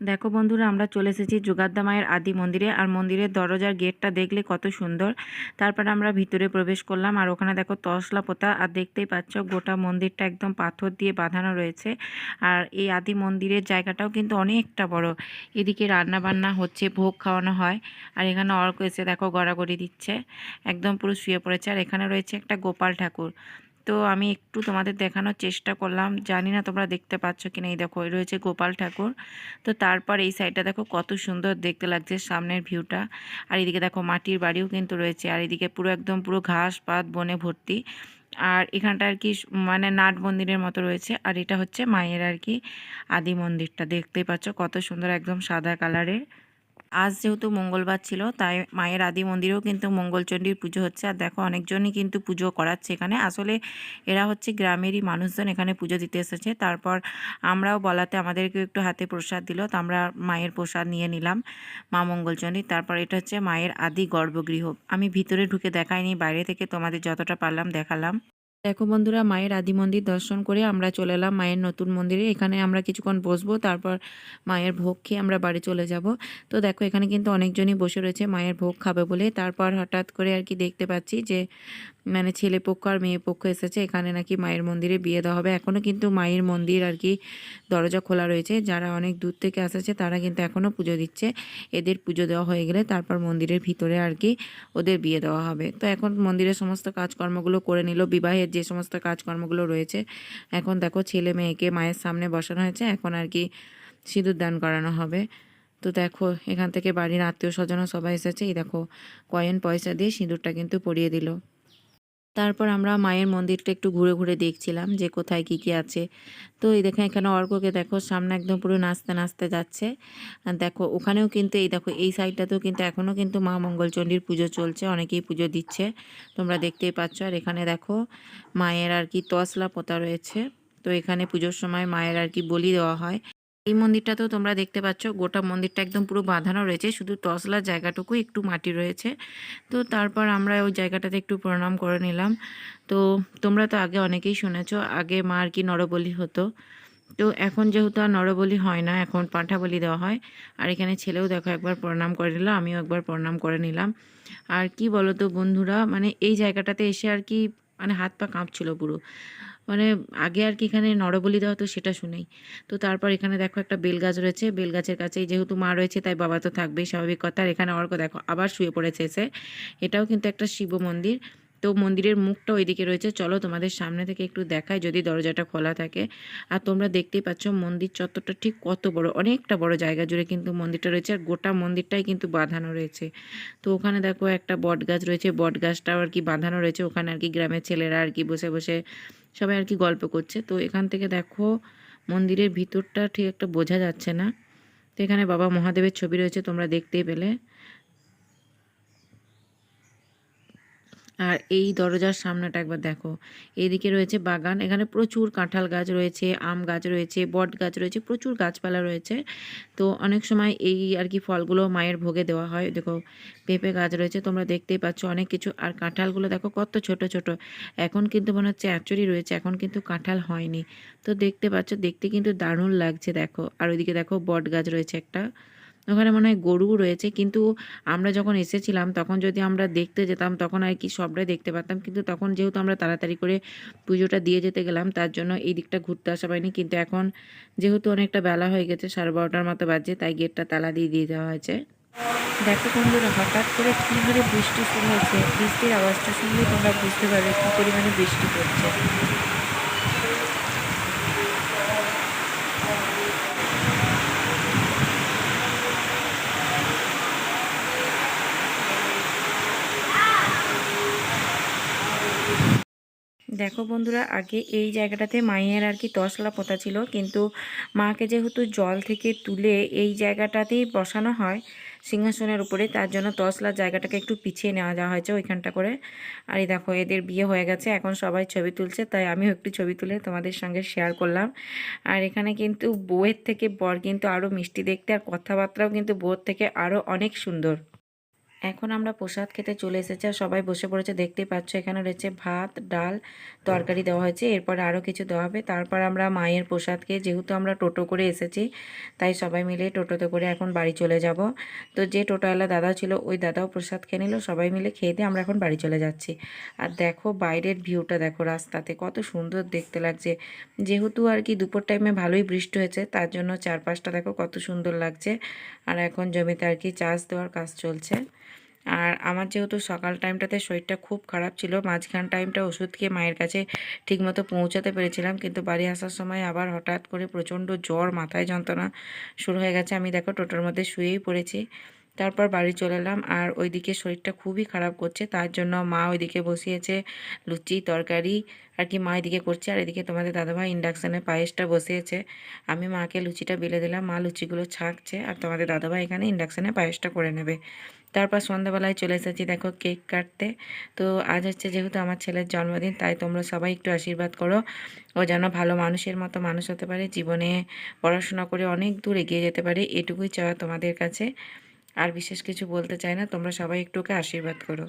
দেখো বন্ধুরা, আমরা চলে এসেছি যোগাদ্দা মায়ের আদি মন্দিরে, আর মন্দিরের দরজার গেটটা দেখলে কত সুন্দর। তারপর আমরা ভিতরে প্রবেশ করলাম, আর ওখানে দেখো তসলা পোতা, আর দেখতেই পাচ্ছ গোটা মন্দিরটা একদম পাথর দিয়ে বাঁধানো রয়েছে। আর এই আদি মন্দিরের জায়গাটাও কিন্তু অনেকটা বড়। এদিকে রান্না বান্না হচ্ছে, ভোগ খাওয়ানো হয়, আর এখানে অর্ক এসে দেখো গড়াগড়ি দিচ্ছে, একদম পুরো শুয়ে পড়েছে। আর এখানে রয়েছে একটা গোপাল ঠাকুর। তো আমি একটু তোমাদের দেখানোর চেষ্টা করলাম। জানি না তোমরা দেখতে পাচ্ছ কিনা। এই দেখো রয়েছে গোপাল ঠাকুর। তো তারপর এই সাইডটা দেখো কত সুন্দর দেখতে লাগছে সামনের ভিউটা আর এদিকে দেখো মাটির বাড়িও কিন্তু রয়েছে। আর এদিকে পুরো একদম পুরো ঘাস পাত বনে ভর্তি। আর এখানটা আর কি মানে নাট মন্দিরের মতো রয়েছে। আর এটা হচ্ছে মায়ের আর কি আদি মন্দিরটা। দেখতেই পাচ্ছ কত সুন্দর একদম সাদা কালারের আজ যেহেতু মঙ্গলবার ছিল, তাই মায়ের আদি মন্দিরেও কিন্তু মঙ্গলচণ্ডীর পুজো হচ্ছে। আর দেখো, অনেকজনই কিন্তু পুজো করাচ্ছে এখানে। আসলে এরা হচ্ছে গ্রামেরই মানুষজন এখানে পুজো দিতে এসেছে। তারপর আমরাও বলাতে আমাদেরকেও একটু হাতে প্রসাদ দিল। তো আমরা মায়ের প্রসাদ নিয়ে নিলাম মা মঙ্গলচণ্ডী। তারপর এটা হচ্ছে মায়ের আদি গর্ভগৃহ। আমি ভিতরে ঢুকে দেখাইনি, বাইরে থেকে তোমাদের যতটা পারলাম দেখালাম। দেখো বন্ধুরা মায়ের আদি মন্দির দর্শন করে আমরা চলে এলাম মায়ের নতুন মন্দিরে। এখানে আমরা কিছুক্ষণ বসবো, তারপর মায়ের ভোগ খেয়ে আমরা বাড়ি চলে যাব। তো দেখো, এখানে কিন্তু অনেকজনই বসে রয়েছে, মায়ের ভোগ খাবে বলে। তারপর হঠাৎ করে আর কি দেখতে পাচ্ছি যে মানে ছেলে পক্ষ আর মেয়ে পক্ষ এসেছে। এখানে নাকি মায়ের মন্দিরে বিয়ে দেওয়া হবে। এখনও কিন্তু মায়ের মন্দির আর কি দরজা খোলা রয়েছে। যারা অনেক দূর থেকে এসেছে, তারা কিন্তু এখনও পুজো দিচ্ছে। এদের পুজো দেওয়া হয়ে গেলে তারপর মন্দিরের ভিতরে আর কি ওদের বিয়ে দেওয়া হবে। তো এখন মন্দিরের সমস্ত কাজকর্মগুলো করে নিল বিবাহের যে সমস্ত কাজকর্মগুলো রয়েছে। এখন দেখো ছেলে মেয়েকে মায়ের সামনে বসানো হয়েছে। এখন আর কি সিঁদুর দান করানো হবে। তো দেখো এখান থেকে বাড়ির আত্মীয় স্বজনও সবাই এসেছে। এই দেখো কয়েন পয়সা দিয়ে সিঁদুরটা কিন্তু পরিয়ে দিল। তারপর আমরা মায়ের মন্দিরটা একটু ঘুরে ঘুরে দেখছিলাম যে কোথায় কি কি আছে। তো এই দেখো এখানে অর্ককে দেখো সামনে একদম পুরো নাচতে নাচতে যাচ্ছে। দেখো ওখানেও কিন্তু এই দেখো এই সাইডটাতেও কিন্তু এখনও কিন্তু মা মঙ্গলচণ্ডীর পুজো চলছে, অনেকেই পুজো দিচ্ছে। তোমরা দেখতেই পাচ্ছ আর এখানে দেখো মায়ের আর কি তসলা পোতা রয়েছে। তো এখানে পুজোর সময় মায়ের আর কি বলি দেওয়া হয়। এই মন্দিরটা তো তোমরা দেখতে পাচ্ছ, গোটা মন্দিরটা একদম পুরো বাঁধানো রয়েছে, শুধু তসলার জায়গাটুকু, একটু মাটি রয়েছে। তো তারপর আমরা ওই জায়গাটাতে একটু প্রণাম করে নিলাম। তো তোমরা তো আগে অনেকেই শুনেছ, আগে মা আর কি নরবলি হতো। তো এখন যেহেতু আর নরবলি হয় না, এখন পাঁঠা বলি দেওয়া হয়, আর এখানে ছেলেও দেখো একবার প্রণাম করে নিল, আমিও একবার প্রণাম করে নিলাম। আর কি বলো তো বন্ধুরা মানে এই জায়গাটাতে এসে আর কি মানে হাত পা কাঁপছিল পুরো। মানে আগে আর কি এখানে নরবলি দেওয়া তো সেটা শুনেই। তো তারপর এখানে দেখো একটা বেলগাছ রয়েছে, বেলগাছের কাছেই যেহেতু মা রয়েছে তাই বাবা তো থাকবেই, স্বাভাবিক কথা। আর এখানে অর্ক দেখো, আবার শুয়ে পড়েছে এসে। এটাও কিন্তু একটা শিব মন্দির। তো মন্দিরের মুখটা ওইদিকে রয়েছে। চলো তোমাদের সামনে থেকে একটু দেখায় যদি দরজাটা খোলা থাকে। আর তোমরা দেখতেই পাচ্ছ মন্দির চত্বরটা ঠিক কত বড়, অনেকটা বড় জায়গা জুড়ে কিন্তু মন্দিরটা রয়েছে। আর গোটা মন্দিরটাই কিন্তু বাঁধানো রয়েছে। তো ওখানে দেখো একটা বট গাছ রয়েছে। বট গাছটাও আর কি বাঁধানো রয়েছে। ওখানে আর কি গ্রামের ছেলেরা আর কি বসে বসে সবাই আর কি গল্প করছে। তো এখান থেকে দেখো মন্দিরের ভিতরটা ঠিক একটা বোঝা যাচ্ছে না। তো এখানে বাবা মহাদেবের ছবি রয়েছে তোমরা দেখতেই পেলে। আর এই দরজার সামনেটা একবার দেখো। এইদিকে রয়েছে বাগান, এখানে প্রচুর কাঁঠাল গাছ রয়েছে, আম গাছ রয়েছে, বট গাছ রয়েছে, প্রচুর গাছপালা রয়েছে। তো অনেক সময় এই আর কি ফলগুলো মায়ের ভোগে দেওয়া হয়। দেখো, পেঁপে গাছ রয়েছে, তোমরা দেখতেই পাচ্ছ অনেক কিছু। আর কাঁঠালগুলো দেখো কত ছোট ছোট। এখন কিন্তু মনে হচ্ছে অ্যাচুরি রয়েছে, এখন কিন্তু কাঁঠাল হয়নি। তো দেখতে পাচ্ছ, দেখতে কিন্তু দারুণ লাগছে, দেখো। আর ওইদিকে দেখো বট গাছ রয়েছে একটা। ওখানে মনে হয় গরু রয়েছে, কিন্তু আমরা যখন এসেছিলাম, তখন যদি আমরা দেখতে যেতাম, তখন আর কি সবটাই দেখতে পারতাম। কিন্তু তখন যেহেতু আমরা তাড়াতাড়ি করে পুজোটা দিয়ে যেতে গেলাম, তার জন্য এই দিকটা ঘুরতে আসা পারিনি। কিন্তু এখন যেহেতু অনেকটা বেলা হয়ে গেছে, সাড়ে বারোটার মতো বাজছে তাই গেটটা তালা দিয়ে দিয়ে দেওয়া হয়েছে। দেখো বন্ধুরা, হঠাৎ করে কী বৃষ্টি শুরু হয়েছে, বৃষ্টির আওয়াজটা শুনলে তোমরা বুঝতে পারবে কী পরিমাণে বৃষ্টি পড়ছে। দেখো বন্ধুরা, আগে এই জায়গাটাতে মায়ের আর কি তসলা পোতা ছিল, কিন্তু মাকে যেহেতু জল থেকে তুলে এই জায়গাটাতেই বসানো হয় সিংহাসনের উপরে, তার জন্য তসলার জায়গাটাকে একটু পিছিয়ে নেওয়া যাওয়া হয়েছে ওইখানটা করে। আর দেখো, এদের বিয়ে হয়ে গেছে, এখন সবাই ছবি তুলছে, তাই আমিও একটু ছবি তুলে তোমাদের সঙ্গে শেয়ার করলাম। আর এখানে কিন্তু বউয়ের থেকে বর কিন্তু আরও মিষ্টি দেখতে, আর কথাবার্তাও কিন্তু বউয়ের থেকে আরও অনেক সুন্দর। এখন আমরা প্রসাদ খেতে চলে এসেছি আর সবাই বসে পড়েছে, দেখতেই পাচ্ছ এখানে রয়েছে ভাত, ডাল, তরকারি দেওয়া হয়েছে। এরপরে আরও কিছু দেওয়া হবে। তারপর আমরা মায়ের প্রসাদ খেয়ে যেহেতু আমরা টোটো করে এসেছি, তাই সবাই মিলে টোটোতে করে এখন বাড়ি চলে যাব। তো যে টোটোওয়ালা দাদা ছিল, ওই দাদাও প্রসাদ খেয়ে নিল। সবাই মিলে খেয়ে দিয়ে আমরা এখন বাড়ি চলে যাচ্ছি। আর দেখো বাইরের ভিউটা, দেখো রাস্তাতে কত সুন্দর দেখতে লাগছে। যেহেতু আর কি দুপুর টাইমে ভালোই বৃষ্টি হয়েছে, তার জন্য চারপাশটা দেখো কত সুন্দর লাগছে। আর এখন জমিতে আর কি চাষ দেওয়ার কাজ চলছে। আর আমার যেহেতু সকাল টাইমটাতে শরীরটা খুব খারাপ ছিল, মাঝখান টাইমটা ওষুধ খেয়ে মায়ের কাছে ঠিকমতো পৌঁছাতে পেরেছিলাম। কিন্তু বাড়ি আসার সময় আবার হঠাৎ করে প্রচণ্ড জ্বর, মাথায় যন্ত্রণা শুরু হয়ে গেছে। আমি দেখো টোটোর মধ্যে শুয়েই পড়েছি। তারপর বাড়ি চলে এলাম আর ওইদিকে শরীরটা খুবই খারাপ করছে। তার জন্য মা ওইদিকে বসিয়েছে লুচি, তরকারি আর কি মা এদিকে করছে আর এদিকে তোমাদের দাদাভাই ইন্ডাকশানে পায়েসটা বসিয়েছে। আমি মাকে লুচিটা বেলে দিলাম। মা লুচিগুলো ছাঁকছে আর তোমাদের দাদাভাই এখানে ইন্ডাকশানে পায়েসটা করে নেবে। তারপর সন্ধ্যাবেলায় চলে এসেছি, দেখো কেক কাটতে। তো আজ হচ্ছে যেহেতু আমার ছেলের জন্মদিন, তাই তোমরা সবাই একটু আশীর্বাদ করো। ও যেন ভালো মানুষের মতো মানুষ হতে পারে, জীবনে পড়াশোনা করে অনেক দূর এগিয়ে যেতে পারে, এটুকুই চাওয়া তোমাদের কাছে। আর বিশেষ কিছু বলতে চাই না, তোমরা সবাই একটুকে আশীর্বাদ করো।